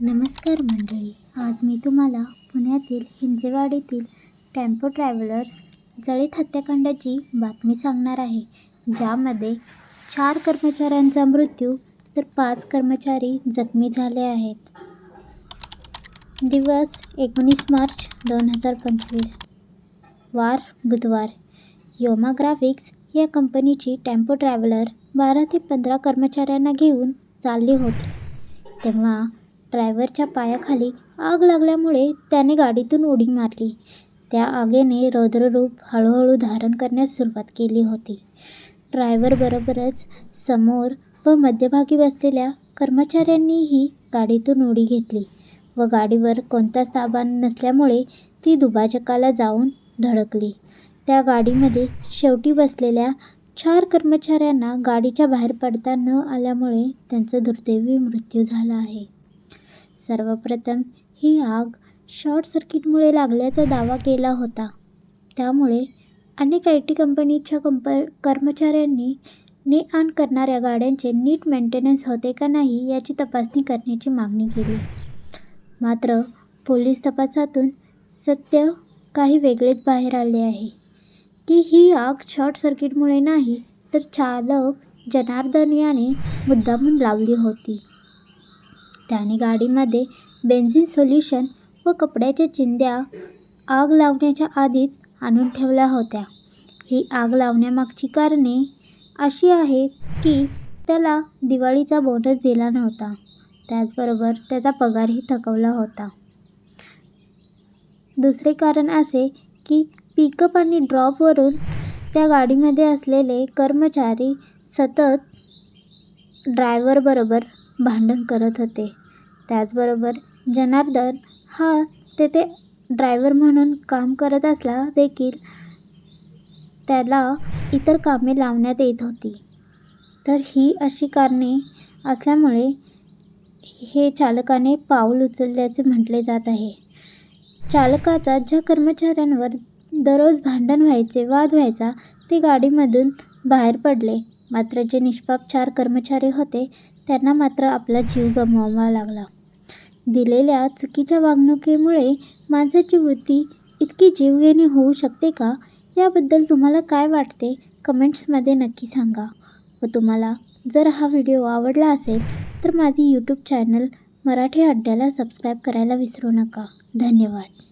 नमस्कार मंडळी आज मी तुम्हाला पुण्यातील हिंजेवाडीतील टेम्पो ट्रॅव्हलर्स जळीत हत्याकांडाची बातमी सांगणार आहे ज्यामध्ये चार कर्मचाऱ्यांचा मृत्यू तर पाच कर्मचारी जखमी झाले आहेत. दिवस एकोणीस मार्च दोन हजार पंचवीस वार बुधवार. योमा ग्राफिक्स या कंपनीची टेम्पो ट्रॅव्हलर बारा ते पंधरा कर्मचाऱ्यांना घेऊन चालली होती. तेव्हा ड्रायव्हरच्या पायाखाली आग लागल्यामुळे त्याने गाडीतून उडी मारली. त्या आगेने रौद्ररूप हळूहळू धारण करण्यास सुरुवात केली होती. ड्रायव्हरबरोबरच समोर व मध्यभागी बसलेल्या कर्मचाऱ्यांनीही गाडीतून उडी घेतली व गाडीवर कोणताच ताबा नसल्यामुळे ती दुभाजकाला जाऊन धडकली. त्या गाडीमध्ये शेवटी बसलेल्या चार कर्मचाऱ्यांना गाडीच्या बाहेर पडता न आल्यामुळे त्यांचा दुर्दैवी मृत्यू झाला आहे. सर्वप्रथम ही आग शॉर्ट सर्किटमुळे लागल्याचा दावा केला होता. त्यामुळे अनेक आय टी कंपनीच्या कंप कर्मचाऱ्यांनी ने आण करणाऱ्या गाड्यांचे नीट मेंटेनन्स होते का नाही याची तपासणी करण्याची मागणी केली. मात्र पोलीस तपासातून सत्य काही वेगळेच बाहेर आले आहे. की ही आग शॉर्ट सर्किटमुळे नाही तर चालक जनार्दन याने मुद्दामून लावली होती. त्याने गाडीमध्ये बेन्झिन सोल्युशन व कपड्याच्या चिंध्या आग लावण्याच्या आधीच आणून ठेवल्या होत्या. ही आग लावण्यामागची कारणे अशी आहेत की त्याला दिवाळीचा बोनस दिला नव्हता. त्याचबरोबर त्याचा पगारही थकवला होता. दुसरे कारण असे की पिकअप आणि ड्रॉपवरून त्या गाडीमध्ये असलेले कर्मचारी सतत ड्रायव्हरबरोबर भांडण करत होते. त्याचबरोबर जनार्दन हा तेथे ड्रायव्हर म्हणून काम करत असला देखील त्याला इतर कामे लावण्यात येत होती. तर ही अशी कारणे असल्यामुळे हे चालकाने पाऊल उचलल्याचे म्हटले जात आहे. चालकाचा ज्या कर्मचाऱ्यांवर दररोज भांडण व्हायचे वाद व्हायचा ते गाडीमधून बाहेर पडले. मात्र जे निष्पाप चार कर्मचारी होते त्यांना मात्र आपला जीव गमवावा लागला. दिलेल्या चुकीच्या वागणुकीमुळे माणसाची वृत्ती इतकी जीवघेणी होऊ शकते का? याबद्दल तुम्हाला काय वाटते? कमेंट्समध्ये नक्की सांगा. व तुम्हाला जर हा व्हिडिओ आवडला असेल तर माझी यूट्यूब चॅनल मराठी अड्ड्याला सबस्क्राईब करायला विसरू नका. धन्यवाद.